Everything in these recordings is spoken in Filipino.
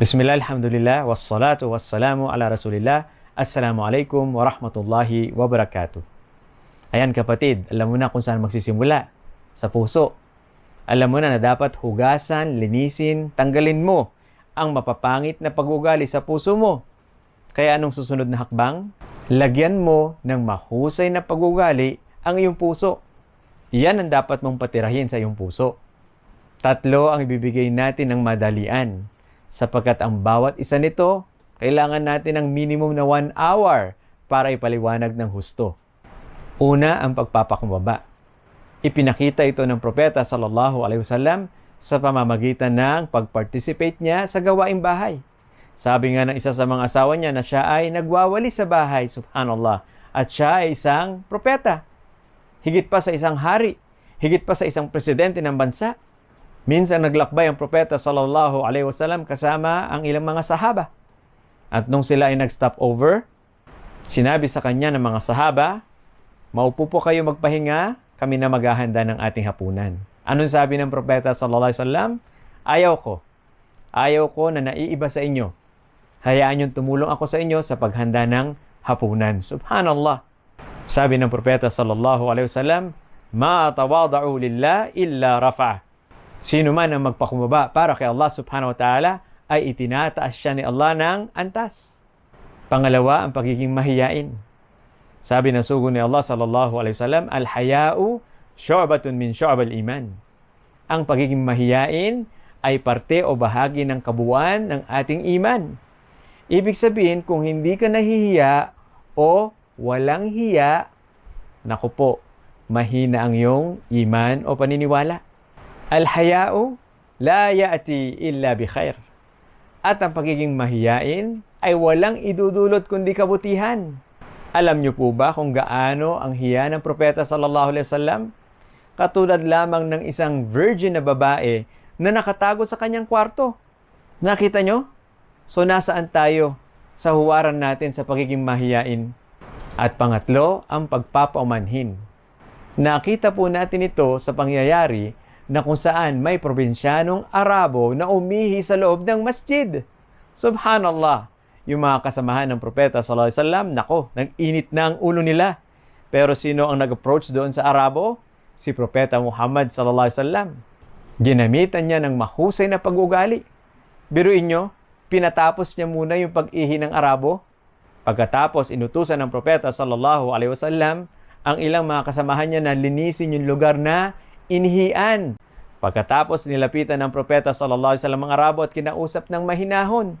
Bismillah, alhamdulillah, wassalatu wassalamu ala rasulillah. Assalamualaikum warahmatullahi wabarakatuh. Ayan kapatid, alam mo na kung saan magsisimula. Sa puso. Alam mo na na dapat hugasan, linisin, tanggalin mo ang mapapangit na pag-ugali sa puso mo. Kaya anong susunod na hakbang? Lagyan mo ng mahusay na pag-ugali ang iyong puso. Iyan ang dapat mong patirahin sa iyong puso. Tatlo ang ibibigay natin ng madalian sapagkat ang bawat isa nito, kailangan natin ng minimum na 1 hour para ipaliwanag ng husto. Una, ang pagpapakumbaba. Ipinakita ito ng propeta sallallahu alaihi wasallam sa pamamagitan ng pag-participate niya sa gawaing bahay. Sabi nga ng isa sa mga asawa niya na siya ay nagwawali sa bahay, subhanallah, at siya ay isang propeta. Higit pa sa isang hari, higit pa sa isang presidente ng bansa. Minsan naglakbay ang propeta sallallahu alaihi wasallam kasama ang ilang mga sahaba. At nung sila ay nag-stop over, sinabi sa kanya ng mga sahaba, Maupo po kayo magpahinga, kami na maghahanda ng ating hapunan. Anong sabi ng propeta sallallahu alaihi wasallam? Ayaw ko. Ayaw ko na naiiba sa inyo. Hayaan niyong tumulong ako sa inyo sa paghanda ng hapunan. Subhanallah. Sabi ng propeta sallallahu alaihi wasallam, "Ma tawada'u lillah illa rafa." Sino man ang magpakumbaba para kay Allah subhanahu wa ta'ala ay itinataas siya ni Allah ng antas. Pangalawa, ang pagiging mahiyain. Sabi ng sugo ni Allah sallallahu alaihi wasallam, "Al-haya'u syu'batun min syu'abal iman." Ang pagiging mahiyain ay parte o bahagi ng kabuuan ng ating iman. Ibig sabihin, kung hindi ka nahihiya o walang hiya, naku po, mahina ang iyong iman o paniniwala. Al-haya'u la ya'ti illa bi khair. At ang pagiging mahiyain ay walang idudulot kundi kabutihan. Alam niyo po ba kung gaano ang hiya ng propeta sallallahu alaihi wasallam? Katulad lamang ng isang virgin na babae na nakatago sa kanyang kwarto. Nakita nyo? So nasaan tayo sa huwaran natin sa pagiging mahiyain? At pangatlo, ang pagpapaumanhin. Nakita po natin ito sa pangyayari na kung saan may probinsyanong Arabo na umihi sa loob ng masjid. Subhanallah! Yung mga kasamahan ng propeta sallallahu alaihi wasallam, nako, nag-init na ang ulo nila. Pero sino ang nag-approach doon sa Arabo? Si propeta Muhammad sallallahu alaihi wasallam. Ginamitan niya ng mahusay na pag-ugali. Biruin nyo, pinatapos niya muna yung pag-ihi ng Arabo. Pagkatapos inutusan ng propeta sallallahu alaihi wasallam ang ilang mga kasamahan niya na linisin yung lugar na inihian. Pagkatapos nilapitan ng propeta sallallahu alaihi wasallam ang Arabo at kinausap ng mahinahon.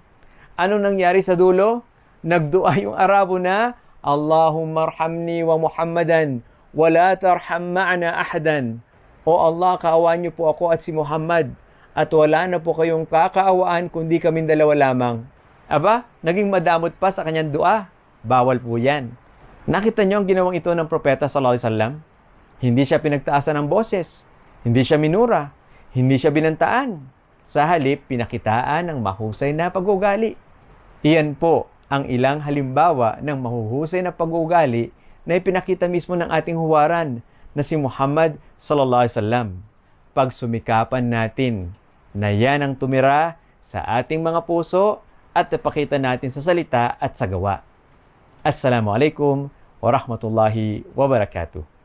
Ano nangyari sa dulo? Nagdua yung Arabo na, Allahumma arhamni wa Muhammadan, wala tarham ma'ana ahadan. O Allah, kaawaan niyo po ako at si Muhammad, at wala na po kayong kakaawaan kundi kaming dalawa lamang. Aba, naging madamot pa sa kanyang dua. Bawal po yan. Nakita niyo ang ginawang ito ng propeta sallallahu alaihi wasallam? Hindi siya pinagtaasan ng boses. Hindi siya minura. Hindi siya binantaan. Sa halip, pinakitaan ng mahusay na pag-ugali. Iyan po ang ilang halimbawa ng mahuhusay na pag-ugali na ipinakita mismo ng ating huwaran na si Muhammad sallallahu alaihi wasallam. Pagsumikapan natin na yan ang tumira sa ating mga puso at ipakita natin sa salita at sa gawa. Assalamualaikum warahmatullahi wabarakatuh.